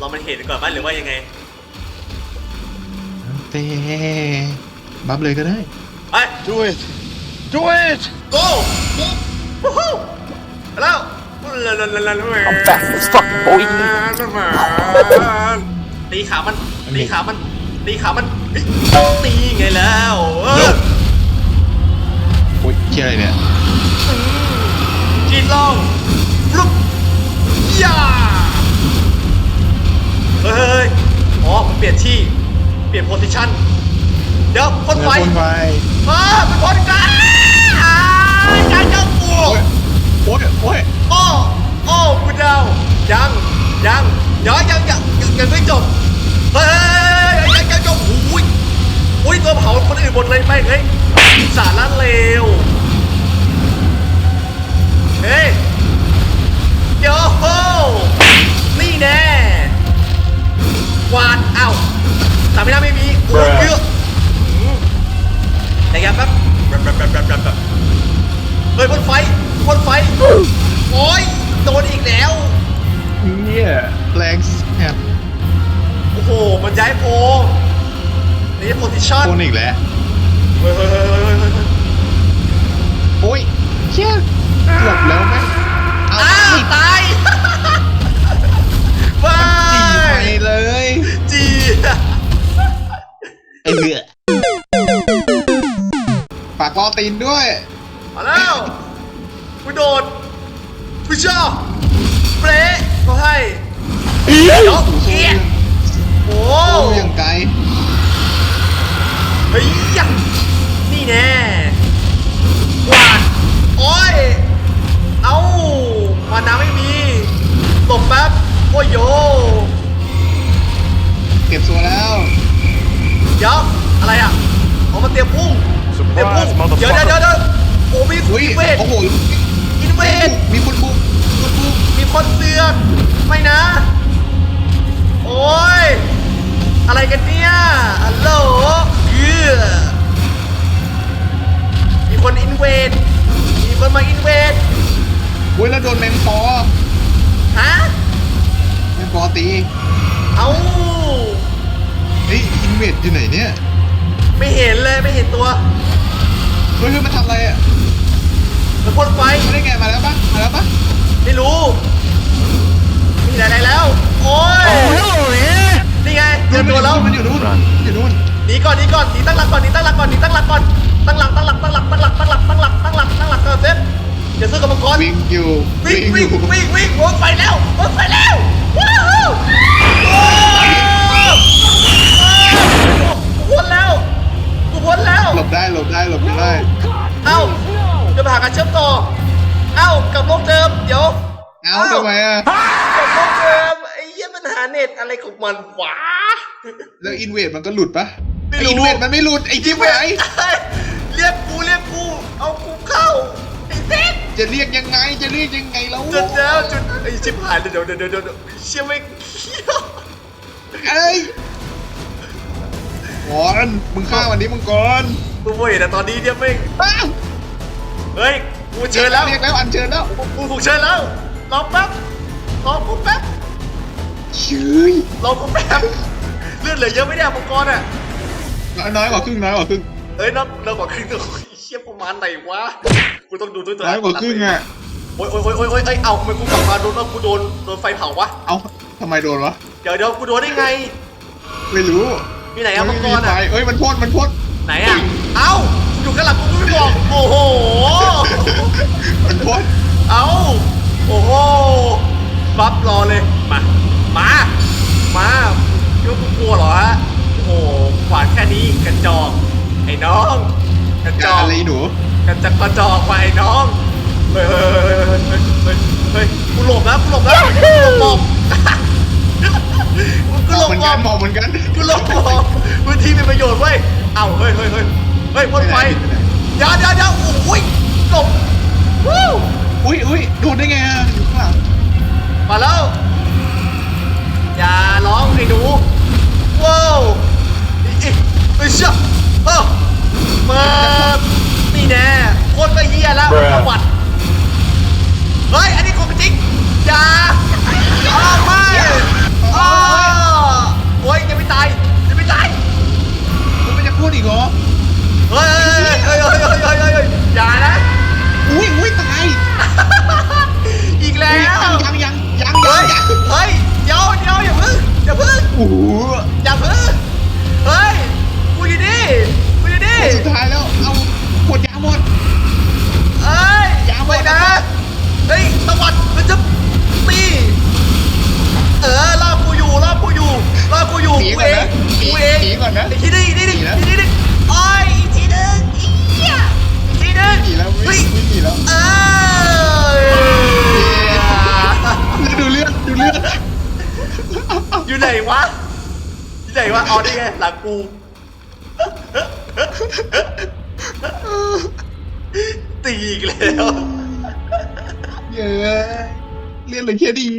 เรามันเห็นก่อนไหมหรือว่ายังไงเต้บัฟเลยก็ได้ ไป Do it! Do it! go วู้ฮู้แล้วลาลาลาลาลา I'm fast as fuck, boy. ตีขามัน ตีขามัน ตีขามันเฮ้ยตีไงแล้วเออโอ้ยเชี่ยอะไรเนี่ยจีนลองลุกย่า เฮ้ยเฮ้ยอ๋อมันเปลี่ยนที่ เปลี่ยนโพสิชันเดี๋ยวพ่นไฟพ่นไฟเออเป็นพ่นกันอ่าการเจ้าปูโอ้ยโอ้ยโอ้โอ้คุณดาวยังยังยังยังยังยังยังไม่จบเฮ้ยยังยังจบอุ้ยอุ้ยตัวเผาคนอื่นหมดเลยไม่เฮ้ยสารละเลวเฮ้ยโย วาดเอ้าสามไม่น่าไม่มีโอ้ยเยอะอืมแต่ยังแป๊บแป๊บแป๊บแป๊บแป๊บแป๊บแป๊บเฮ้ยพ่นไฟพ่นไฟโอ้ยโดนอีกแล้วเนี่ยแรงแอบโอ้โหมันย้ายโพนี่โพซิชั่นพ่นอีกแล้วเฮ้ยเฮ้ยเฮ้ยเฮ้ยเฮ้ยเฮ้ยโอ้ยเชี่ย ฝากรอตีนด้วย มาแล้วกูโดดกูชอบเบรกเขาให้เดี๋ยวเอียโอ้โอ้ยยังไกลเฮ้ยยะนี่แน่กวาดโอ้ย เอ้ามาน้ำไม่มีตบแป๊บ โอ้ยโย เก็บตัวแล้ว เดี๋ยว อะไรอะเอามาเตรียมพุ่ง เตรียมพุ่ง Surprise, เดี๋ยวเดี๋ยวเดี๋ยวเดี๋ยวโอ้มีอุ้ยอินเวดโอ้โหอินเวดมีคนบุกคนบุกมีคนเสือกไม่นะ โอ้ย อะไรกันเนี่ยฮัลโหลเยือมีคนอินเวดมีคนมาอินเวดอุ้ยแล้วโดนแมงปอฮะแมงปอตี เอ้าเฮ้ยอินเวดอยู่ไหนเนี่ย ไม่เห็นเลยไม่เห็นตัว เฮ้ยเฮ้ยมันทำอะไรอะมันพ่นไฟมาได้ไงมาแล้วปะมาแล้วปะไม่รู้มีอะไรแล้ว โอ้ยนี่ไงเจอตัวแล้วมันอยู่นู่นอยู่นู่นหนีก่อนหนีก่อนหนีตั้งหลักก่อนหนีตั้งหลักก่อนหนีตั้งหลักก่อนตั้งหลักตั้งหลักตั้งหลักตั้งหลักตั้งหลักตั้งหลักตั้งหลักตั้งหลักก่อนเซ็ตเดี๋ยวซื้อกับมังกรวิ่งอยู่วิ่งวิ่วิ่งงอยู่วิ่งวิ่งโอ้ยไปแล้วโอ้ยไปแล้วว้าวาการเชื่อมต่อ เอ้ากลับโลกเดิม เดี๋ยว เอาทำไมอะกลับโลกเดิมไอ้เหี้ยมันหาเน็ตอะไรของมันวะ แล้วอินเวดมันก็หลุดปะไม่รู้ อินเวดมันไม่หลุดไอ้จิ๊บไอ้เรียกกูเรียกกูเอากูเข้าไอ้เซ็ตจะเรียกยังไงจะเรียกยังไงแล้วจุดแล้วจุดไอ้ชิบหายเดี๋ยวเดี๋ยวเดี๋ยวเดี๋ยวเชี่ยไม่เขี้ยวเอ้ยก่อนมึงฆ่าวันนี้มึงก่อน กูเว้ยแต่ตอนนี้เนี่ยไม่อ้าว เฮ้ยกูเชิญแล้วเรียกแล้วอันเชิญแล้วกูถูกเชิญแล้วรอแป๊บรอกูแป๊บชื่ยรอกูแป๊บเลือดเหลือเยอะไม่ได้มังกรณ์อะน้อยกว่าครึ่งน้อยกว่าครึ่งเอ้ยน้องเรากว่าครึ่งตัวเชี่ยประมาณไหนวะกูต้องดูด้วยตัวน้อยกว่าครึ่งอะโอ๊ยโอ๊ยโอ๊ยโอ๊ยเอ้ยเอ้าทำไมกูกลับมาโดนแล้วกูโดนโดนไฟเผาวะเอ้าทำไมโดนวะเดี๋ยวเดี๋ยวกูโดนได้ไง ไม่รู้มีไหนอะมังกรไฟอะเอ้ยมันพ่นมันพ่นไหนอะเอ้าอยู่ข้างหลังกูไม่บอกโอ้โห มันพ่นเอ้า โอ้โหบัฟรอเลย มา มา มาคิดว่ากูกลัวเหรอฮะ โอ้โหขวานแค่นี้กระจอก ไอ้น้อง กระจอย่าอกอะไรหนูกระจักกระจอกไปไอ้น้อง เฮ้ยเฮ้ยเฮ้ยเฮ้ยเฮ้ยเฮ้ยกูหลบแล้วกูหลบแล้วกูหลบหมอบกูหลบเหมือนหมกัอนบมองเหมือนกันกูหลบหมอบพื้นที่มีประโยชน์เว้ย เอ้าเฮ้ยเฮ้ยเฮ้ยเฮ้ยพ่นไฟเดี๋ยวเดี๋ยวเดี๋ยวโอ้ย หลบวู้อุ้ยอุ้ยโดนได้ไงอะอยู่ข้างหลังมาแล้ว อย่าร้องไอ้หนูว้าวอีอีไอ้เชี่ยเออมานี่แน่โคตรก็เฮียแล้วประวัติเฮ้ย อันนี้ของจริงอย่า อย่าเพิ่งโอ้โหอย่าเพิ่งเฮ้ยกูอยู่นี่กูอยู่นี่สุดท้ายแล้ว เอาหมดยาหมด เอ้ยอย่าไปนะ เฮ้ยตะวัดมันจะตีเออรอบกูอยู่รอบกูอยู่รอบกูอยู่หนีกูก่อนเอนะงกูเองหนีก่อนนะอีกทีนึงอีกทีนึงหนีนะอีกทีนึงโอ้ยอีกทีนึงอีเหี้ยอีกทีนึงหนีแล้วเฮ้ไม่ยไม่หนีแล้ว เอ้ย วะที่ไหนวะอ๋อนี่ไงหลังกูตีอีกแล้ว เย้เรียนเลยแค่นี้